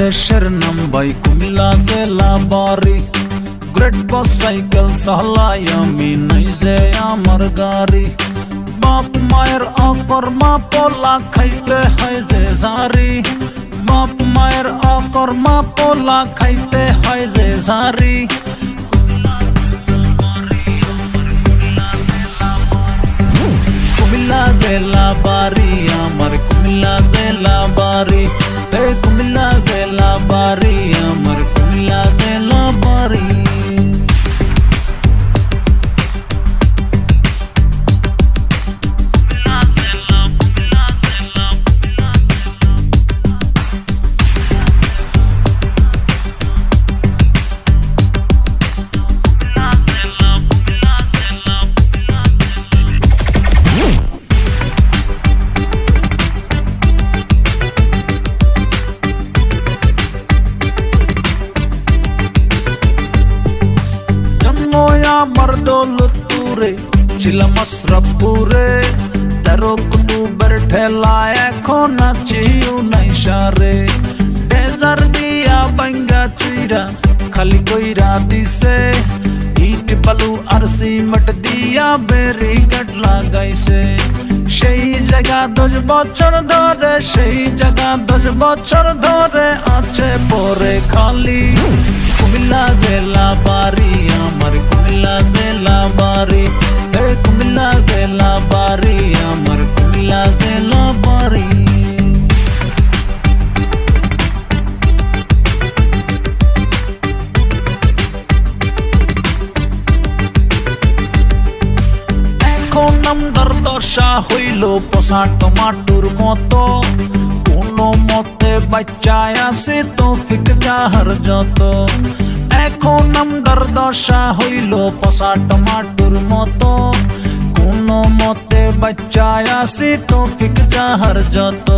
দেশের নাম বাই কুমিল্লা জেলা বাড়ি। গ্রেট বাস সাইকেল চালাই আমি, নাই যে আমার গাড়ি। বাপ মায়ের অকর্মা পোলা খাইতে হয় যে জারি বাপ মায়ের অকর্মা পোলা খাইতে হয় যে জারি দৌলতপুরে ছিলাম আশ্রপুরে তেরো কুতুবের ঠেলা এখন আছি উনাইশারে ডেজার দিয়া বাঙ্গা চুইরা খালি কইরা দিছে ইট বালু আর সিমেন্ট দিয়া বেরিগেট লাগাইছে সেই জায়গা দশ বছর ধরে সেই জায়গা দশ বছর ধরে আছে পরে খালি এখন আমদার দশা হইল পচা টমাটোর মতো। কোনো মতে বাচ্চায় আছে তো ফিক যাহার যত। এখন আমদার দশা হইল পচা টমাটোর মতো। কোনো মতে বাচ্চায় আছে তো ফিক যাহার যত।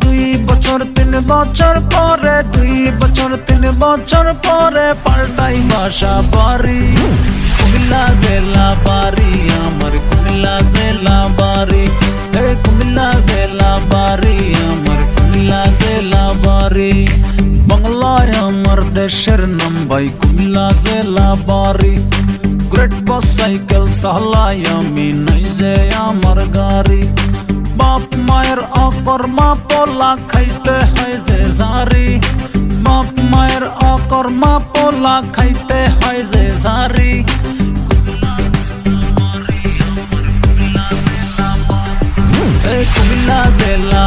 দুই বছর, তিন বছর পরে, দুই বছর, তিন বছর পরে পাল্টাই বাসা বাড়ি। দেশের নাম বাই কুমিল্লা জেলা বাড়ি। গ্রেট বাস সাইকেল সাহলাই আমি, নাই যে আমার গাড়ি। বাপ মায়ের অকর্মা পোলা খাইতে হয় যে জারি। বাপ মায়ের অকর্মা পোলা খাইতে হয় যে জারি। কুমিল্লা জেলা